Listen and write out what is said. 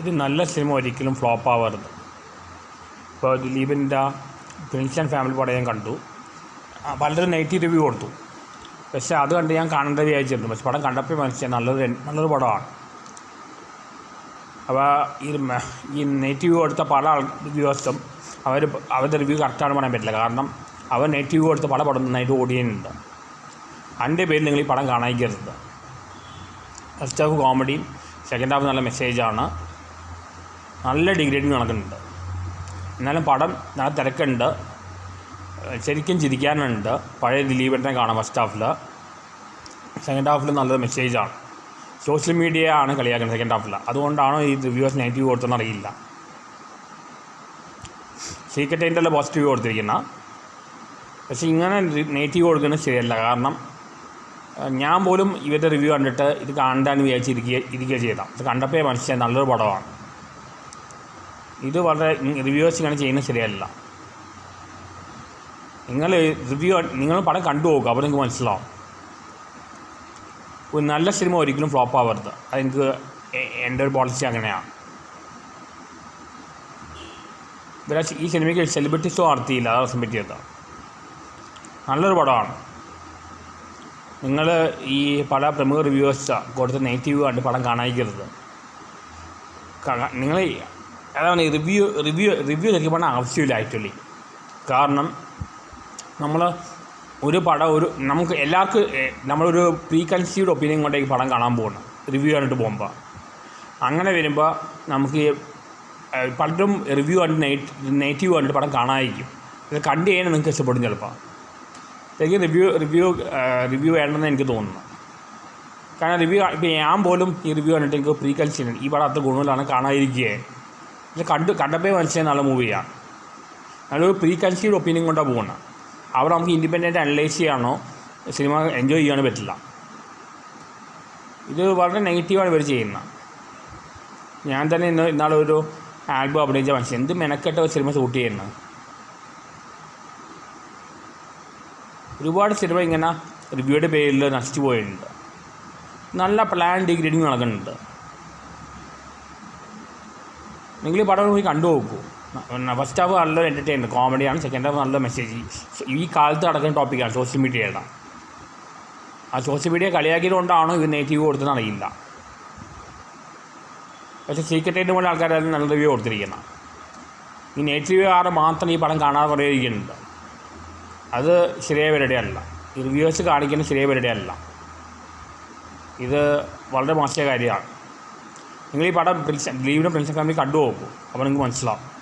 ഒരു നല്ല സിനിമ ഒരിക്കലും ഫ്ലോപ്പ് ആവരുത്. ഇപ്പോൾ ദിലീപിന്റെ പ്രിൻസ് ആൻഡ് ഫാമിലി പടം ഞാൻ കണ്ടു. പലരും നെഗറ്റീവ് റിവ്യൂ കൊടുത്തു. പക്ഷേ അത് കണ്ട് ഞാൻ കാണേണ്ടത് വിചാരിച്ചിരുന്നു. പക്ഷെ പടം കണ്ടപ്പോൾ മനസ്സിലായി നല്ലൊരു നല്ലൊരു പടമാണ്. അപ്പോൾ ഈ ഈ നെഗറ്റീവ് കൊടുത്ത പല ദിവസം അവർ അവരുടെ റിവ്യൂ കറക്റ്റാണ് പറയാൻ പറ്റില്ല. കാരണം അവർ നെഗറ്റീവ് കൊടുത്ത പല പടം നന്നായിട്ട് ഓടിയുന്നുണ്ട് അതിന്റെ പേരിൽ നിങ്ങൾ ഈ പടം കാണാതിരിക്കരുത്. First half comedy second half നല്ല മെസ്സേജാണ് നല്ല ഡിഗ്രേഡിങ് നടക്കുന്നുണ്ട്. എന്നാലും പടം നല്ല തിരക്കുണ്ട്. ശരിക്കും ചിരിക്കാനുണ്ട്. പഴയ ദിലീപേട്ടനെ കാണാം ഫസ്റ്റ് ഹാഫിൽ സെക്കൻഡ് ഹാഫിൽ നല്ലൊരു മെസ്സേജാണ് സോഷ്യൽ മീഡിയ ആണ് കളിയാക്കുന്നത് സെക്കൻഡ് ഹാഫിൽ അതുകൊണ്ടാണോ ഈ റിവ്യൂസ് നെഗറ്റീവ് കൊടുത്തെന്ന് അറിയില്ല. സീക്രട്ട് അതിന്റെ പോസിറ്റീവ് കൊടുത്തിരിക്കുന്ന. പക്ഷേ ഇങ്ങനെ നെഗറ്റീവ് കൊടുക്കുന്നത് ശരിയല്ല. കാരണം ഞാൻ പോലും ഇവരുടെ റിവ്യൂ കണ്ടിട്ട് ഇത് കാണാൻ വിചാരിച്ച് ഇരിക്കുക ചെയ്താൽ ഇത് കണ്ടപ്പോൾ മനസ്സിലായി. നല്ലൊരു പടമാണ്. ഇത് വളരെ റിവ്യൂസ് ഇങ്ങനെ ചെയ്യുന്നത് ശരിയല്ല. നിങ്ങൾ റിവ്യൂ നിങ്ങൾ പടം കണ്ടു നോക്കുക അപ്പോൾ നിങ്ങൾക്ക് മനസ്സിലാവും. ഒരു നല്ല സിനിമ ഒരിക്കലും ഫ്ലോപ്പ് ആവരുത്. അതെനിക്ക് എന്റെ ഒരു പോളിസി അങ്ങനെയാണ്. ഇവരെ ഈ സിനിമയ്ക്ക് സെലിബ്രിറ്റി ഷോ നടത്തിയില്ല അതാണ് അവസരം പറ്റിയത്. നല്ലൊരു പടമാണ്. നിങ്ങൾ ഈ പല പ്രമുഖ റിവ്യൂസ് കൊടുത്ത നെഗറ്റീവ് കണ്ട് പടം കാണാതിരിക്കരുത്. നിങ്ങൾ അതാണ് റിവ്യൂ റിവ്യൂ റിവ്യൂ ശരിക്കും പറഞ്ഞാൽ ആവശ്യമില്ല ആക്ച്വലി കാരണം നമ്മൾ ഒരു പടം ഒരു നമുക്ക് എല്ലാവർക്കും നമ്മളൊരു പ്രീ കൺസീവ്ഡ് ഒപ്പീനിയൻ കൊണ്ടേക്ക് പടം കാണാൻ പോകണം റിവ്യൂ കണ്ടിട്ട് പോകുമ്പോൾ അങ്ങനെ വരുമ്പോൾ നമുക്ക് പലരും റിവ്യൂ കണ്ട് നെഗറ്റീവ് നെഗറ്റീവ് കണ്ടിട്ട് പടം കാണാതിരിക്കും. ഇത് കണ്ടു കഴിഞ്ഞാൽ നിങ്ങൾക്ക് ഇഷ്ടപ്പെടും ചിലപ്പോൾ എനിക്ക് റിവ്യൂ റിവ്യൂ റിവ്യൂ വേണമെന്ന് എനിക്ക് തോന്നുന്നു. കാരണം റിവ്യൂ ഇപ്പോൾ ഞാൻ പോലും ഈ റിവ്യൂ കണ്ടിട്ട് എനിക്ക് പ്രീ കൺസീവ്ഡ് ഈ പടം അത്ര ഗുണമില്ലാണ് കാണാതിരിക്കുകയെ. ഇത് കണ്ട് കണ്ടപ്പോൾ മനസ്സിലായി നല്ല മൂവിയാണ് നല്ലൊരു പ്രീ കൺസീവ്ഡ് ഒപ്പീനിയൻ കൊണ്ടാണ് പോകുന്നത് അവിടെ നമുക്ക് ഇൻഡിപെൻഡന്റ് അനലൈസ് ചെയ്യാണോ സിനിമ എൻജോയ് ചെയ്യാനോ പറ്റില്ല. ഇത് വളരെ നെഗറ്റീവാണ് ഇവർ ചെയ്യുന്നത് ഞാൻ തന്നെ ഇന്ന് ഇന്നാളെ ഒരു ആൽബം അഭിനയിച്ച മനുഷ്യൻ എന്ത് മെനക്കെട്ട സിനിമ ഷൂട്ട് ചെയ്യുന്നത് ഒരുപാട് സിനിമ ഇങ്ങനെ റിവ്യൂയുടെ പേരിൽ നശിച്ചു പോയിട്ടുണ്ട്. നല്ല പ്ലാൻ ഡിഗ്രേഡിങ് നടക്കുന്നുണ്ട്. നിങ്ങൾ പടം പോയി കണ്ടു നോക്കൂ. ഫസ്റ്റ് ഹാഫ് നല്ലൊരു എന്റർടൈൻമെന്റ് കോമഡിയാണ് സെക്കൻഡ് ഹാഫ് നല്ല മെസ്സേജ് ഈ കാലത്ത് നടക്കുന്ന ടോപ്പിക്കാണ് സോഷ്യൽ മീഡിയയുടെ ആ സോഷ്യൽ മീഡിയ കളിയാക്കിയതുകൊണ്ടാണോ ഇത് നെഗറ്റീവ് കൊടുത്തതെന്ന് അറിയില്ല. പക്ഷേ സീക്രട്ടായിട്ട് പോലെ ആൾക്കാർ അതിന് നല്ല റിവ്യൂ കൊടുത്തിരിക്കുന്നത് ഈ നെഗറ്റീവ് ആറ് മാത്രം ഈ പടം കാണാതെ കുറേ ഇരിക്കുന്നുണ്ട്. അത് ശരിയായ പരിപാടി അല്ല. ഈ റിവ്യൂസ് കാണിക്കുന്ന ശരിയായ പരിപാടി അല്ല. ഇത് വളരെ മോശമായ കാര്യമാണ്. നിങ്ങൾ ഈ പടം പ്രിൻസ് ദിലീപിന്റെ പ്രിൻസ് ഫാമിലി കണ്ടു നോക്കൂ അപ്പോൾ നിങ്ങൾക്ക് മനസ്സിലാവും.